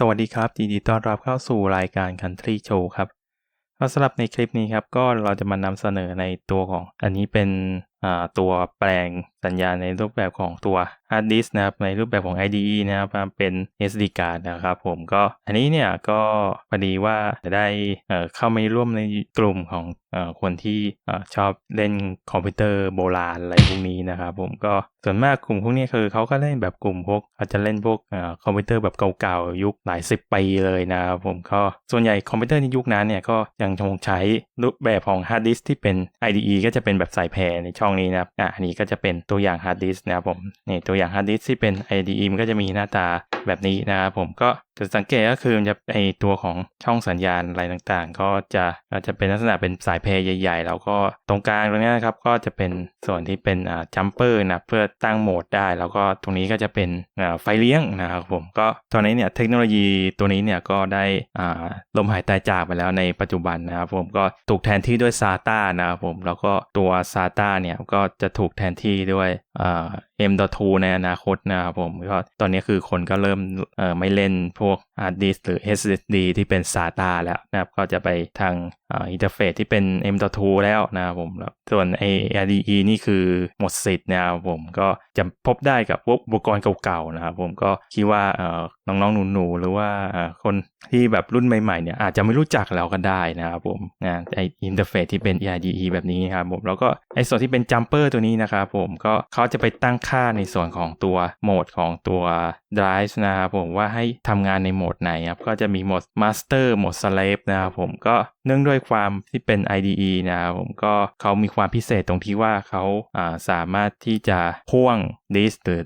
สวัสดีครับยินดีต้อนรับเข้าสู่รายการ Country Show ครับก็สำหรับในคลิปนี้ครับก็เราจะมานำเสนอในตัวของ อันนี้เป็นตัวแปลงสัญญาในรูปแบบของตัว hard disk นะครับในรูปแบบของ IDE นะครับมาเป็น SD card นะครับผมก็อันนี้เนี่ยก็พอดีว่าจะได้เข้ามาร่วมในกลุ่มของคนที่ชอบเล่นคอมพิวเตอร์โบราณอะไรพวกนี้นะครับผมก็ส่วนมากกลุ่มพวกนี้คือเขาก็เล่นแบบกลุ่มพวกอาจจะเล่นพวกคอมพิวเตอร์แบบเก่าๆยุคหลายสิบปีเลยนะครับผมก็ส่วนใหญ่คอมพิวเตอร์ในยุคนั้นเนี่ยก็ยังคงใช้รูปแบบของฮาร์ดดิสที่เป็น IDE ก็จะเป็นแบบสายแพรในช่องนี้นะครับอะอันนี้ก็จะเป็นตัวอย่างฮาร์ดดิสนะครับผมนี่ตัวอย่างฮาร์ดดิสที่เป็น IDE มันก็จะมีหน้าตาแบบนี้นะครับผมก็ จุดสังเกตก็คือจะไอตัวของช่องสัญญาณอะไรต่างๆ ก็จะก็จจะเป็นลักษณะเป็นสายเพย์ใหญ่ ๆ แล้วก็ตรงกลางตรงนี้นะครับก็จะเป็นส่วนที่เป็นอ่าจัมเปอร์นะเพื่อตั้งโหมดได้ แล้วก็ตรงนี้ก็จะเป็นอ่าไฟเลี้ยงนะครับผมก็ตอนนี้เนี่ยเทคโนโลยีตัวนี้เนี่ยก็ได้อ่าลมหายใจจากไปแล้วในปัจจุบันนะครับผมก็ถูกแทนที่ด้วย SATA นะครับผมแล้วก็ตัว SATA เนี่ยก็จะถูกแทนที่ด้วยอ่า M.2 ในอนาคตนะครับผมก็ตอนนี้คือคนก็เริ่มเอ่อไม่เล่นพวก hard disk หรือ SSD ที่เป็น SATA แล้วนะครับ ก็จะไปทาง อินเทอร์เฟซที่เป็น M.2 แล้วนะครับผม ส่วนไอ RDE นี่คือหมดสิทธิ์นะครับผมก็จะพบได้กับอุปกรณ์เก่าๆนะครับผมก็คิดว่าน้องๆหนูๆหรือว่าคนที่แบบรุ่นใหม่ๆเนี่ยอาจจะไม่รู้จักเราก็ได้นะครับผมนะไออินเทอร์เฟซที่เป็น RDE แบบนี้ครับผมแล้วก็ไอส่วนที่เป็นจัมเปอร์ตัวนี้นะครับผมก็เขาจะไปตั้งค่าในส่วนของตัวโหมดของตัว Drive นะครับผมว่าให้ทำงานในโหมดไหนครับก็จะมีโหมด Master โหมด Slave นะครับผมก็ เนื่องด้วยความที่เป็น IDE นะครับผมก็เขามีความพิเศษตรงที่ว่าเขาาสามารถที่จะพ่วงดิสหรือ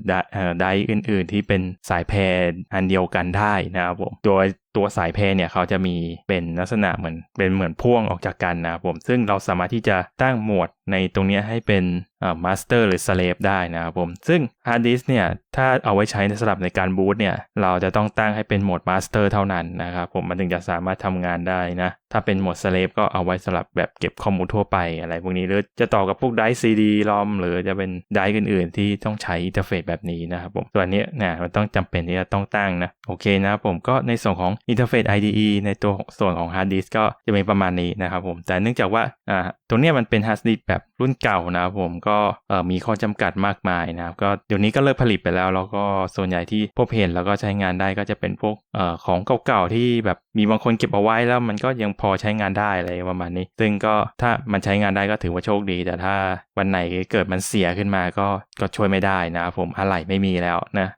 ไดอื่น ๆ ที่เป็นสายแพรอันเดียวกันได้นะครับผมโดย ตัวสายเพรเนี่ยเขาจะมีเป็นลักษณะเหมือนเป็นเหมือนพ่วงออกจากกันนะครับผมซึ่งเราสามารถที่จะตั้งโหมดในตรงนี้ให้เป็นมาสเตอร์หรือสเลฟได้นะครับผมซึ่งฮาร์ดดิสเนี่ยถ้าเอาไว้ใช้ในสำหรับในการบูตเนี่ยเราจะต้องตั้งให้เป็นโหมดมาสเตอร์เท่านั้นนะครับผมมันถึงจะสามารถทำงานได้นะ ถ้าเป็นโหมดสเลฟก็เอาไว้สำหรับแบบเก็บข้อมูลทั่วไปอะไรพวกนี้หรือจะต่อกับพวกไดซีดีรอมหรือจะเป็นไดอื่นๆ ที่ต้องใช้อินเทอร์เฟซแบบนี้นะครับผมส่วนนี้เนี่ยมันต้องจำเป็นที่จะต้องตั้งนะโอเคนะครับผมก็ในส่วนของอินเทอร์เฟซ IDE ในตัวส่วนของฮาร์ดดิสก็จะมีประมาณนี้นะครับผม แต่เนื่องจากว่าอ่าตัวนี้มันเป็นฮาร์ดดิสแบบรุ่นเก่านะครับผมก็มีข้อจำกัดมากมายนะครับก็เดี๋ยวนี้ก็เลิกผลิตไปแล้ว แล้วก็ส่วนใหญ่ที่พบเห็นแล้วก็ใช้งานได้ก็จะเป็นพวกอของเก่าๆที่แบบมีบางคนเก็บเอาไว้แล้วมันก็ยังพอใช้งานได้อะไรประมาณนี้ ซึ่งก็ถ้ามันใช้งานได้ก็ถือว่าโชคดี แต่ถ้าวันไหนเกิดมันเสียขึ้นมาก็ก็ช่วยไม่ได้นะครับผมอะไหล่ไม่มีแล้วนะ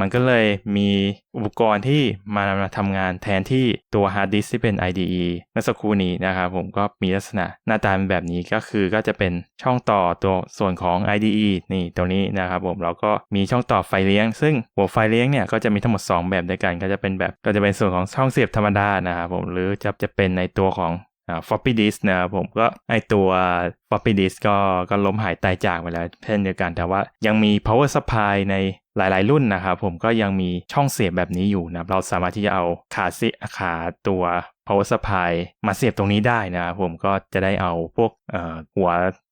มันก็เลยมีอุปกรณ์ที่มามาทำงานแทนที่ตัวฮาร์ดดิสที่เป็น IDE เมื่อสักครู่นี้นะครับผมก็มีลักษณะหน้าตาเป็นแบบนี้ก็คือก็จะเป็นช่องต่อตัวส่วนของ IDE นี่ตัวนี้นะครับผมแล้วก็มีช่องต่อไฟเลี้ยง ซึ่งหัวไฟเลี้ยงเนี่ยก็จะมีทั้งหมด 2 แบบด้วยกัน ก็จะเป็นแบบก็จะเป็นส่วนของช่องเสียบธรรมดานะครับผมหรือจะจะเป็นในตัวของ floppy disk นะครับผมก็ไอตัว floppy disk ก็ก็ล้มหายตายจากไปแล้วเช่นเดียวกัน แต่ว่ายังมี power supply ใน หลายๆ รุ่นนะครับผมก็ยังมีช่องเสียบแบบนี้อยู่นะเราสามารถที่จะเอาขาซิขาตัว power supply มาเสียบตรงนี้ได้นะครับผมก็จะได้เอาพวกหัว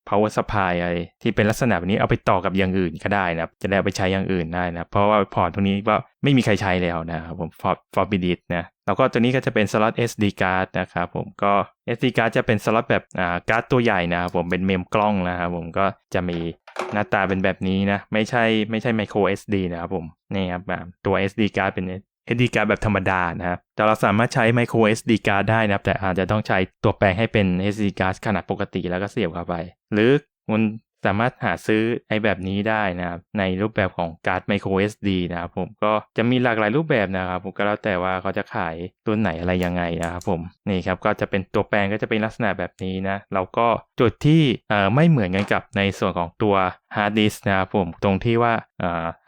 power supply อะไรที่เป็นลักษณะแบบนี้เอาไปต่อกับอย่างอื่นก็ได้นะจะได้เอาไปใช้อย่างอื่นได้นะเพราะว่าพอร์ตตรงนี้ก็ไม่มีใครใช้แล้วนะครับผม for for b i d นะ แล้วก็ตัวนี้ก็จะเป็นสล็อต SD card นะครับผมก็ SD card จะเป็นสล็อตแบบอ่าการ์ดตัวใหญ่นะครับผมเป็นเมมกล้องนะครับผมก็จะมีหน้าตาเป็นแบบนี้นะไม่ใช่ไม่ใช่ micro SD นะครับผมนี่ครับแบบตัว SD card เป็น SD card แบบธรรมดานะครับแต่เราสามารถใช้ micro SD card ได้นะครับ แต่อาจจะต้องใช้ตัวแปลงให้เป็น SD card ขนาดปกติแล้วก็เสียบเข้าไป หรือคุณ สามารถหาซื้อไอ้แบบนี้ได้นะครับในรูปแบบของการ์ด micro SD นะครับผมก็จะมีหลากหลายรูปแบบนะครับผมก็แล้วแต่ว่าเขาจะขายตัวไหนอะไรยังไงนะครับผมนี่ครับก็จะเป็นตัวแปลงก็จะเป็นลักษณะแบบนี้นะเราก็จุดที่ไม่เหมือนกันกับในส่วนของตัว hard disk นะครับผมตรงที่ว่า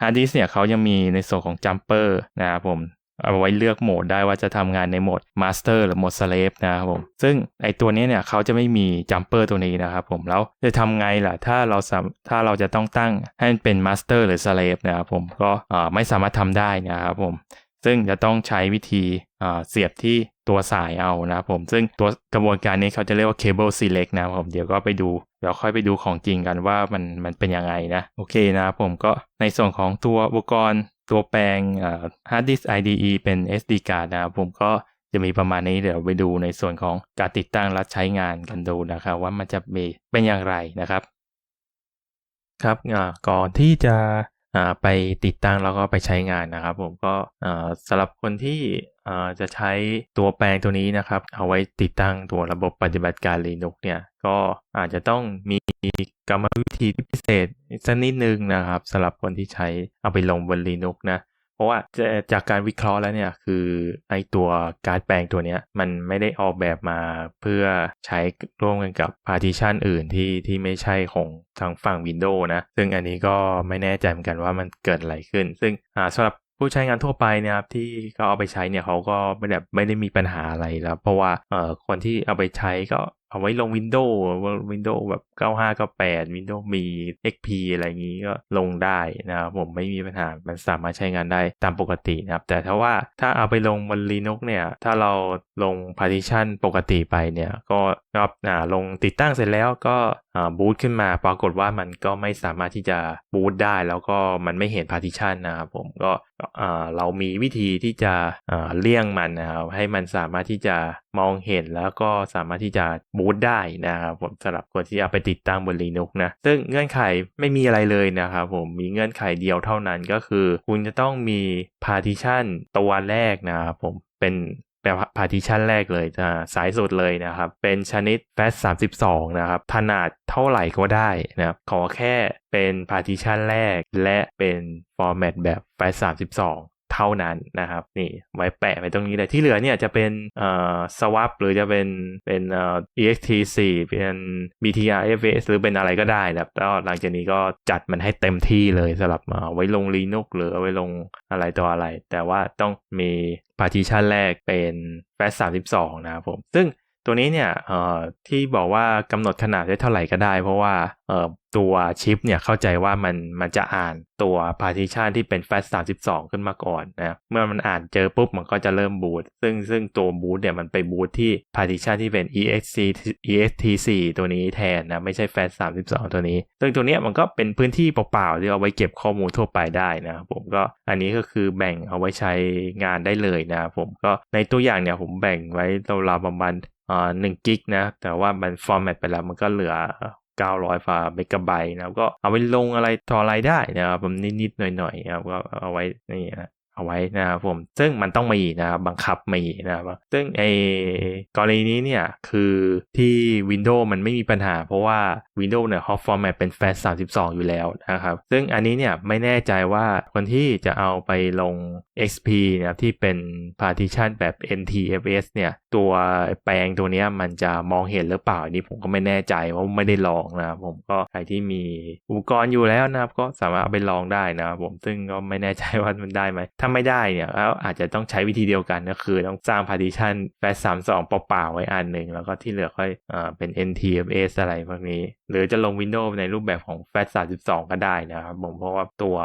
hard disk เนี่ยเขายังมีในส่วนของ jumper นะครับผม เอาไว้เลือกโหมดได้ว่าจะทำงานในโหมด Master หรือโหมด Slave นะครับผม ซึ่งไอตัวนี้เนี่ยเขาจะไม่มีจัมเปอร์ตัวนี้นะครับผม แล้วจะทำไงล่ะ ถ้าเราถ้าเราจะต้องตั้งให้มันเป็น Master หรือ Slave นะครับผม ก็ไม่สามารถทำได้นะครับผม ซึ่งจะต้องใช้วิธีเสียบที่ตัวสายเอานะครับผม ซึ่งตัวกระบวนการนี้เขาจะเรียกว่า cable select นะครับผม เดี๋ยวก็ไปดูเดี๋ยวค่อยไปดูของจริงกันว่ามันมันเป็นยังไงนะ โอเคนะครับผมก็ในส่วนของตัวอุปกรณ์ ตัวแปลง hard disk IDE เป็น SD card นะครับผมก็จะมีประมาณนี้เดี๋ยวไปดูในส่วนของการติดตั้งและใช้งานกันดูนะครับ ว่ามันจะมีเป็นอย่างไรนะครับ ครับก่อนที่จะ ไปติดตั้งแล้วก็ไปใช้งานนะครับ ผมก็สำหรับคนที่จะใช้ตัวแปลงตัวนี้นะครับ เอาไว้ติดตั้งตัวระบบปฏิบัติการ Linux เนี่ยก็อาจจะต้องมีกรรมวิธีพิเศษสักนิดนึงนะครับสำหรับคนที่ใช้เอาไปลงบน Linux นะ ราะว่าจากการวิเคราะห์แล้วเนี่ยคือไอตัวการแปลงตัวเนี้ยมันไม่ได้ออกแบบมาเพื่อใช้ร่วมกันกับ partition อื่นที่ที่ไม่ใช่ของทางฝั่ง Windows นะ ซึ่งอันนี้ก็ไม่แน่ใจเหมือนกันว่ามันเกิดอะไรขึ้น ซึ่งสำหรับผู้ใช้งานทั่วไปนี่ยครับที่เขาเอาไปใช้เนี่ยเขาก็ไม่ได้ไม่ได้มีปัญหาอะไรแล้วเพราะว่าเอ่อคนที่เอาไปใช้ก็ เอาไว้ลง Windows Windows แบบ 95 98 Windows มี XP อะไรอย่างนี้ก็ลงได้นะครับผมไม่มีปัญหา มันสามารถใช้งานได้ตามปกตินะครับ แต่ถ้าว่าถ้าเอาไปลงบน Linux เนี่ย ถ้าเราลง partition ปกติไปเนี่ย ก็ครับลงติดตั้งเสร็จแล้วก็บูตขึ้นมาปรากฏว่ามันก็ไม่สามารถที่จะบูตได้ แล้วก็มันไม่เห็น partition นะครับผมก็ เรามีวิธีที่จะเลี่ยงมันนะครับให้มันสามารถที่จะมองเห็นแล้วก็สามารถที่จะบูตได้นะครับผมสำหรับคนที่เอาไปติดตั้งบน Linux นะซึ่งเงื่อนไขไม่มีอะไรเลยนะครับผมมีเงื่อนไขเดียวเท่านั้นก็คือ คุณจะต้องมี partition ตัวแรกนะครับผมเป็น แปลว่า partition แรกเลยนะสายสุดเลยนะครับ เป็นชนิด FAT 32 นะครับ ขนาดเท่าไหร่ก็ได้นะครับ ขอแค่เป็น partition แรกและเป็น format แบบ FAT 32 เท่านั้นนะครับนี่ไว้แปะไว้ตรงนี้เลยที่เหลือเนี่ยจะเป็นเอ่อ swap หรือจะเป็นเป็นเอ่อ ext4 เป็น btrfs หรือเป็นอะไรก็ได้นะครับแล้วหลังจากนี้ก็จัดมันให้เต็มที่เลยสำหรับไว้ลง Linux หรือไว้ลงอะไรตัวอะไร แต่ว่าต้องมี partition แรกเป็น FAT32 นะครับผม ซึ่ง ตัวนี้เนี่ยที่บอกว่ากำหนดขนาดได้เท่าไหร่ก็ได้ เพราะว่าตัวชิปเนี่ยเข้าใจว่ามันมันจะอ่านตัว partition ที่เป็น FAT 32 ขึ้นมาก่อนนะเมื่อมันอ่านเจอปุ๊บมันก็จะเริ่มบูตซึ่งซึ่งตัวบูตเนี่ยมันไปบูตที่ partition ที่เป็น ext ext4 ตัวนี้แทนนะไม่ใช่ FAT 32 ตัวนี้ ซึ่งตัวเนี้ยมันก็เป็นพื้นที่เปล่าๆที่เอาไว้เก็บข้อมูลทั่วไปได้นะผมก็อันนี้ก็คือแบ่งเอาไว้ใช้งานได้เลยนะผมก็ในตัวอย่างเนี่ยผมแบ่งไว้ราวๆประมาณ หนึ่งกิกนะ แต่ว่ามันฟอร์แมตไปแล้วมันก็เหลือ 900ฟาเมกะไบต์นะก็เอาไปลงอะไรต่ออะไรได้นะครับผมนิดๆหน่อยๆนะครับก็เอาไว้นี่นะเอาไว้นะครับผม ซึ่งมันต้องมีนะครับบังคับมีนะครับซึ่งไอกรณีนี้เนี่ยคือที่ Windows มันไม่มีปัญหา เพราะว่า Windows เนี่ยเขาฟอร์แมตเป็น FAT 32 อยู่แล้วนะครับ ซึ่งอันนี้เนี่ยไม่แน่ใจว่าคนที่จะเอาไปลง XP นะครับที่เป็น partition แบบ NTFS เนี่ย ตัวแปลงตัวนี้มันจะมองเห็นหรือเปล่านี่ผมก็ไม่แน่ใจว่าไม่ได้ลองนะครับผมก็ใครที่มีอุปกรณ์อยู่แล้วนะครับ ก็สามารถเอาไปลองได้นะครับผมซึ่งก็ไม่แน่ใจว่ามันได้ไหมถ้าไม่ได้เนี่ยแล้วอาจจะต้องใช้วิธีเดียวกันก็คือต้องสร้าง partition FAT 32เปล่าๆไว้อันหนึ่งแล้วก็ที่เหลือค่อยอ่าเป็น NTFS อะไรพวกนี้ หรือจะลง Windows ในรูปแบบของ FAT 32ก็ได้นะครับผมเพราะว่าตัว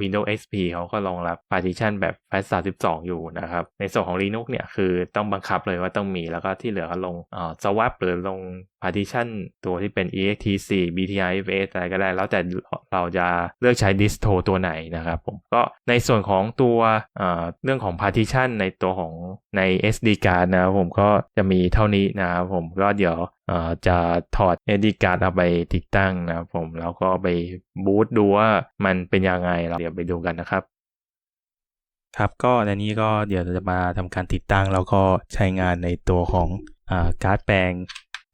Windows XP เขาก็รองรับ partition แบบ FAT32 อยู่นะครับ ในส่วนของ Linux เนี่ยคือต้องบังคับเลยว่าต้องมี แล้วก็ที่เหลือก็ลงอ่า swap หรือลง partition ตัวที่เป็น ext4 btrfs อะไรก็ได้ แล้วแต่เราจะเลือกใช้ distro ตัวไหนนะครับผม ก็ในส่วนของตัวเรื่องของ partition ในตัวของใน SD card นะครับผมก็จะมีเท่านี้นะครับผมก็เดี๋ยว จะถอดเอดิการ์ดเอาไปติดตั้งนะครับผมแล้วก็ไปบูตดูว่ามันเป็นยังไงเราเดี๋ยวไปดูกันนะครับ ครับก็ในนี้ก็เดี๋ยวจะมาทำการติดตั้งแล้วก็ใช้งานในตัวของอการ์ดแปลง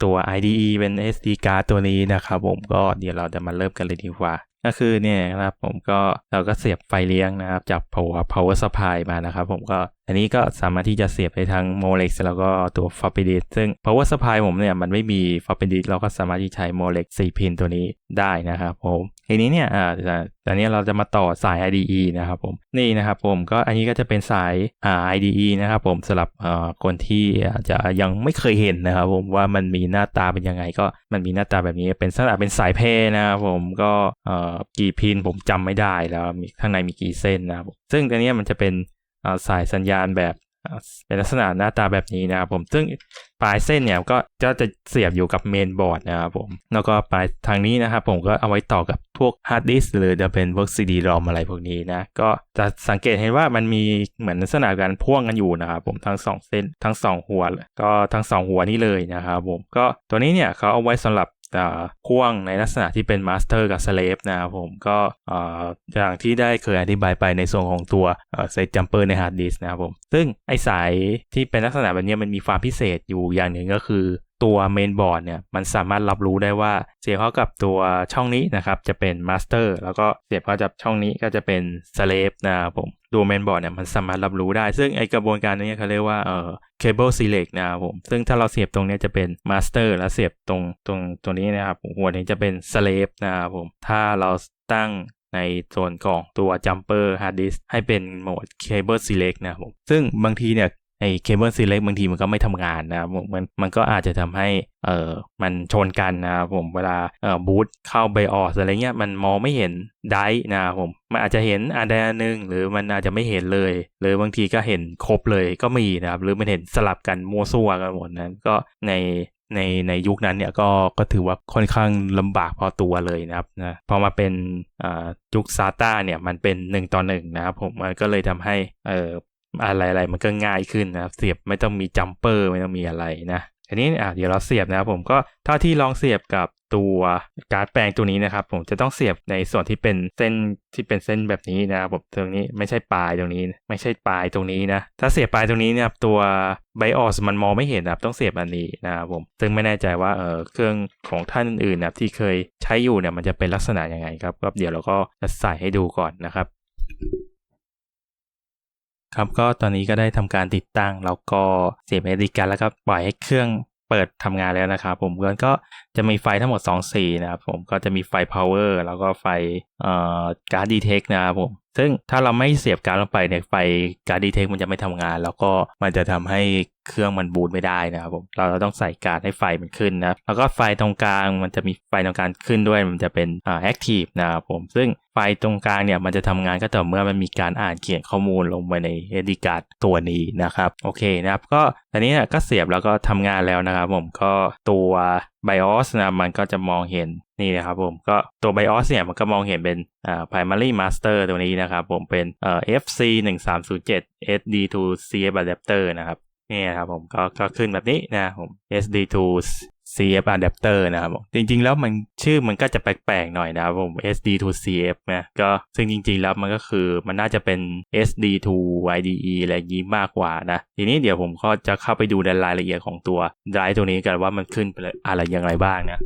ตัว IDE เป็น SD card ตัวนี้นะครับผมก็เดี๋ยวเราจะมาเริ่มกันเลยดีกว่า ก็คือเนี่ยนะครับผมก็เราก็เสียบไฟเลี้ยงนะครับจาก power power supply มานะครับผมก็อันนี้ก็สามารถที่จะเสียบได้ทั้ง Molex แล้วก็ตัว f a b r i d i s ซึ่ง power supply ผมเนี่ยมันไม่มี f a b r i d i s เราก็สามารถที่ใช้โมเล็ก4พินตัวนี้ได้นะครับผม ทีนี้เนี่ยอ่าตอนนี้เราจะมาต่อสาย IDE นะครับผมนี่นะครับผมก็อันนี้ก็จะเป็นสายอ่า IDE นะครับผมสำหรับอ่าคนที่อาจจะยังไม่เคยเห็นนะครับผมว่ามันมีหน้าตาเป็นยังไงก็มันมีหน้าตาแบบนี้เป็นสลับเป็นสายเพนะครับผมก็อ่อกี่พินผมจำไม่ได้แล้วมีข้างในมีกี่เส้นนะครับซึ่งอันนี้มันจะเป็นสายสัญญาณแบบ เป็นลักษณะหน้าตาแบบนี้นะครับผมซึ่งปลายเส้นเนี่ยก็จะจะเสียบอยู่กับเมนบอร์ดนะครับผม แล้วก็ปลายทางนี้นะครับผมก็เอาไว้ต่อกับพวกฮาร์ดดิสหรือจะเป็นพวก CD ROM อมอะไรพวกนี้นะ ก็จะสังเกตเห็นว่ามันมีเหมือนลักษณะการพ่วงกันอยู่นะครับผมทั้งสองเส้นทั้งสองหัว ก็ทั้งสองหัวนี้เลยนะครับผม ก็ตัวนี้เนี่ยเขาเอาไว้สำหรับ อ่พ่วงในลักษณะที่เป็นมาสเตอร์กับสเลฟนะครับผมก็ออย่างที่ได้เคยอธิบายไปในส่วนของตัวเซตจัมเปอร์ในฮาร์ดดิสนะครับผมซึ่งไอสายที่เป็นลักษณะแบบนี้มันมีความพิเศษอยู่อย่างหนึ่งก็คือ ตัวเมนบอร์ดเนี่ยมันสามารถรับรู้ได้ว่าเสียบเข้ากับตัวช่องนี้นะครับจะเป็นมาสเตอร์แล้วก็เสียบเข้ากับช่องนี้ก็จะเป็นสเลฟนะครับผมตัวเมนบอร์ดเนี่ยมันสามารถรับรู้ได้ ซึ่งไอกระบวนการนี้เขาเรียกว่าเอ่อ cable select นะครับผมซึ่งถ้าเราเสียบตรงนี้จะเป็น master แล้วเสียบตรงตรงตัวนี้นะครับหัวนี้จะเป็น slave นะครับผมถ้าเราตั้งในส่วนของตัว jumper hard disk ให้เป็นโหมด cable select นะครับผมซึ่งบางทีเนี่ย ไอ้ cable select บางทีมันก็ไม่ทำงานนะครับผมมันมันก็อาจจะทำให้เอ่อมันชนกันนะครับผมเวลาเอ่อบูตเข้า BIOS อะไรเงี้ยมันมองไม่เห็นไดร์นะครับผมมันอาจจะเห็นอันใดอันหนึ่งหรือมันอาจจะไม่เห็นเลย หรือบางทีก็เห็นครบเลยก็มีนะครับหรือมันเห็นสลับกันมั่วซั่วกันหมดนั้นก็ในในในยุคนั้นเนี่ยก็ก็ถือว่าค่อนข้างลำบากพอตัวเลยนะครับนะพอมาเป็นอ่ายุคซาต้าเนี่ยมันเป็นหนึ่งต่อหนึ่งนะครับผมมันก็เลยทำให้เอ่อ อะไรๆมันก็ง่ายขึ้นนะครับ เสียบไม่ต้องมีจัมเปอร์ไม่ต้องมีอะไรนะทีนี้อะเดี๋ยวเราเสียบนะครับผมก็เท่าที่ลองเสียบกับตัวการ์ดแปลงตัวนี้นะครับ ผมจะต้องเสียบในส่วนที่เป็นเส้นที่เป็นเส้นแบบนี้นะครับผมตรงนี้ไม่ใช่ปลายตรงนี้ ไม่ใช่ปลายตรงนี้นะถ้าเสียบปลายตรงนี้เนี่ยตัว BIOS มันมองไม่เห็นนะครับต้องเสียบอันนี้นะครับผมซึ่งไม่แน่ใจว่าเออเครื่องของท่านอื่นๆนะครับที่เคยใช้อยู่เนี่ยมันจะเป็นลักษณะยังไงครับก็เดี๋ยวเราก็จะใส่ให้ดูก่อนนะครับ ครับก็ตอนนี้ก็ได้ทำการติดตั้งแล้วก็เสียบ SD การแล้วก็ปล่อยให้เครื่องเปิดทำงานแล้วนะครับผมก็จะมีไฟทั้งหมด 2 สีนะครับผมก็จะมีไฟ power แล้วก็ไฟเอ่อการ์ดดีเทคนะครับผมซึ่งถ้าเราไม่เสียบการ์ดลงไปเนี่ยไฟการดีเทคมันจะไม่ทำงาน แล้วก็มันจะทำให้เครื่องมันบูตไม่ได้นะครับผมเราต้องใส่การ์ดให้ไฟมันขึ้นนะแล้วก็ไฟตรงกลางมันจะมีไฟตรงกลางขึ้นด้วยมันจะเป็นอ่า active นะครับผมซึ่งไฟตรงกลางเนี่ยมันจะทำงานก็ต่อเมื่อมันมีการอ่านเขียนข้อมูลลงไปใน SD card ตัวนี้นะครับโอเคนะครับก็ตอนนี้เนี่ยก็เสียบแล้วก็ทำงานแล้วนะครับผมก็ตัว BIOS นะมันก็จะมองเห็นนี่นะครับผมก็ตัว BIOS เนี่ยมันก็มองเห็นเป็นอ่า primary master ตัวนี้นะครับผมเป็นเอ่อ FC 1 3 0 7 SD to CF adapter นะครับ นี่นะครับผมก็ก็ขึ้นแบบนี้นะผม SD to CF adapter นะครับผมจริงๆ แล้วมันชื่อมันก็จะแปลกๆหน่อยนะครับผม SD to CF นะก็ซึ่งจริงๆ แล้วมันก็คือมันน่าจะเป็น SD to IDE อะไรอย่างนี้มากกว่านะ ทีนี้เดี๋ยวผมก็จะเข้าไปดูในรายละเอียดของตัวไดรฟ์ตัวนี้กันว่ามันขึ้นไปอะไรอย่างไรบ้างนะ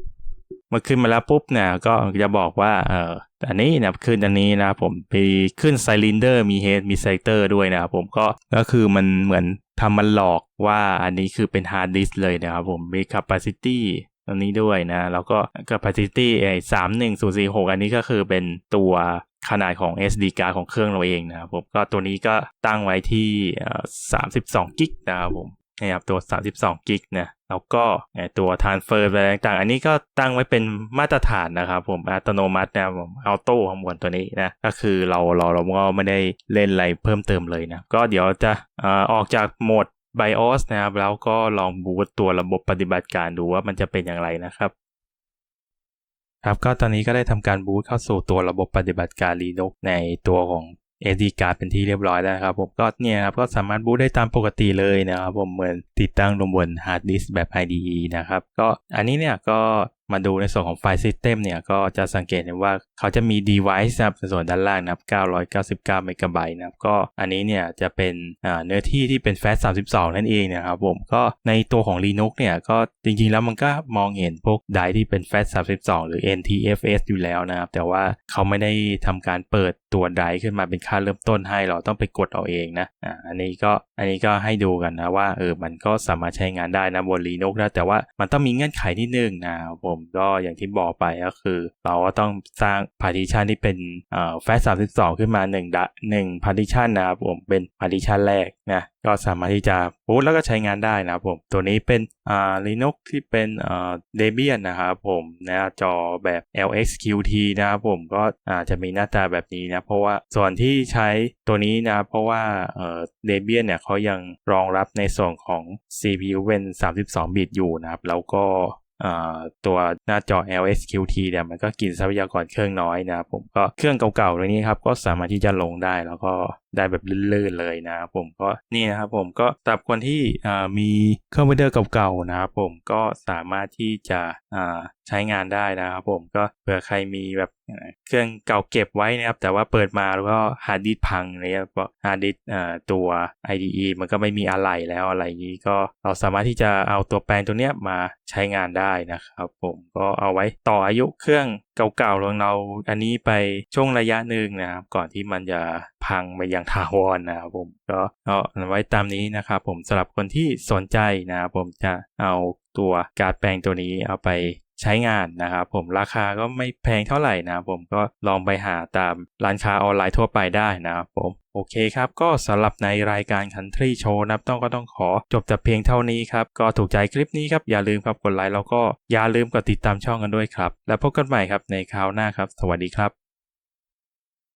มื่อขึ้นมาแล้วปุ๊บเนี่ยก็จะบอกว่าเอออันนี้นะขึ้นอันนี้นะผมมีขึ้นไซลินเดอร์มีเฮดมีไซเตอร์ด้วยนะครับผมก็ก็คือมันเหมือน ทำมันหลอกว่าอันนี้คือเป็นฮาร์ดดิสเลยนะครับผมมี capacity ตรงนี้ด้วยนะ แล้วก็ capacity ไอ้สามหนึ่งศูนย์สี่หกอันนี้ก็คือเป็นตัวขนาดของ SD card ของเครื่องเราเองนะครับผมก็ตัวนี้ก็ตั้งไว้ที่สามสิบสองกิกนะครับผม นะครับตัว 32กิกนะแล้วก็ตัว transfer อะไรต่างๆ อันนี้ก็ตั้งไว้เป็นมาตรฐานนะครับผมอัตโนมัตินะผมออโต้ข้างบนตัวนี้นะก็คือเราเราเราก็ไม่ได้เล่นอะไรเพิ่มเติมเลยนะก็เดี๋ยวจะอออกจากโหมด BIOS นะครับแล้วก็ลองบูตตัวระบบปฏิบัติการดูว่ามันจะเป็นอย่างไรนะครับครับก็ตอนนี้ก็ได้ทำการบูตเข้าสู่ตัวระบบปฏิบัติการ Linux ในตัวของ SD card เป็นที่เรียบร้อยแล้วนะครับผมก็เนี่ยครับก็สามารถบูตได้ตามปกติเลยนะครับผมเหมือนติดตั้งลงบนฮาร์ดดิสก์แบบ IDE นะครับก็อันนี้เนี่ยก็มาดูในส่วนของไฟล์ System เนี่ยก็จะสังเกตเห็นว่าเขาจะมี device นะครับส่วนด้านล่างนะครับ 999 เมกะไบต์นะครับก็อันนี้เนี่ยจะเป็นเนื้อที่ที่เป็น FAT 32 นั่นเองนะครับผมก็ในตัวของ Linux เนี่ยก็จริงๆแล้วมันก็มองเห็นพวกไดที่เป็น FAT 32 หรือ NTFS อยู่แล้วนะครับ แต่ว่าเขาไม่ได้ทำการเปิดตัวไดขึ้นมาเป็นค่าเริ่มต้นให้เราต้องไปกดเอาเองนะอันนี้ก็อันนี้ก็ให้ดูกันนะว่าเออมันก็สามารถใช้งานได้นะบน Linux นะแต่ว่ามันต้องมีเงื่อนไขนิดนึงนะครับผมก็อย่างที่บอกไปก็คือ เราก็ต้องสร้าง partition ที่เป็นเอ่อ fat 32ขึ้นมา1ดะ1 partition นะครับผมเป็น partition แรกนะก็สามารถที่จะบูตแล้วก็ใช้งานได้นะครับผม ตัวนี้เป็นอ่า Linux ที่เป็นเอ่อ Debian นะครับผมน้าจอแบบ LXQT นะครับผมก็อาจจะมีหน้าตาแบบนี้นะเพราะว่าส่วนที่ใช้ตัวนี้นะเพราะว่าเอ่อ Debian เนี่ยเขายังรองรับในส่วนของ CPU เป็น 32 บิตอยู่นะครับ แล้วก็ ตัวหน้าจอ LSQT เนี่ยมันก็กินทรัพยากรเครื่องน้อยนะครับผมก็เครื่องเก่าๆตัวนี้ครับก็สามารถที่จะลงได้แล้วก็ ได้แบบลื่นๆเลยนะครับผมก็นี่นะครับผมก็สำหรับคนที่มีเครื่องมพิวเตอร์เก่าๆนะครับผมก็สามารถที่จะใช้งานได้นะครับผมก็เผื่อใครมีแบบเครื่องเก่าเก็บไว้นะครับ แต่ว่าเปิดมาแล้วก็ฮาร์ดดิสพังเลยครับเพราะฮาร์ดดิสตัว IDE มันก็ไม่มีอะไรแล้วอะไรนี้ก็เราสามารถที่จะเอาตัวแปลงตัวเนี้ยมาใช้งานได้นะครับผมก็เอาไว้ต่ออายุเครื่องเก่าๆของเราอันนี้ไปช่วงระยะหนึ่งนะครับก่อนที่มันจะพังไปอย่างถาวรนนะครับผมก็เอาไว้ตามนี้นะครับผมสำหรับคนที่สนใจนะครับผมจะเอาตัวการดแปลงตัวนี้เอาไป ใช้งานนะครับผมราคาก็ไม่แพงเท่าไหร่นะผมก็ลองไปหาตามร้านค้าออนไลน์ทั่วไปได้นะครับผมโอเคครับ ก็สำหรับในรายการ Country Show นะครับต้องก็ต้องขอจบแต่เพียงเท่านี้ครับ ก็ถูกใจคลิปนี้ครับ อย่าลืมครับกดไลค์แล้วก็อย่าลืมกดติดตามช่องกันด้วยครับ แล้วพบกันใหม่ครับในคราวหน้าครับ สวัสดีครับ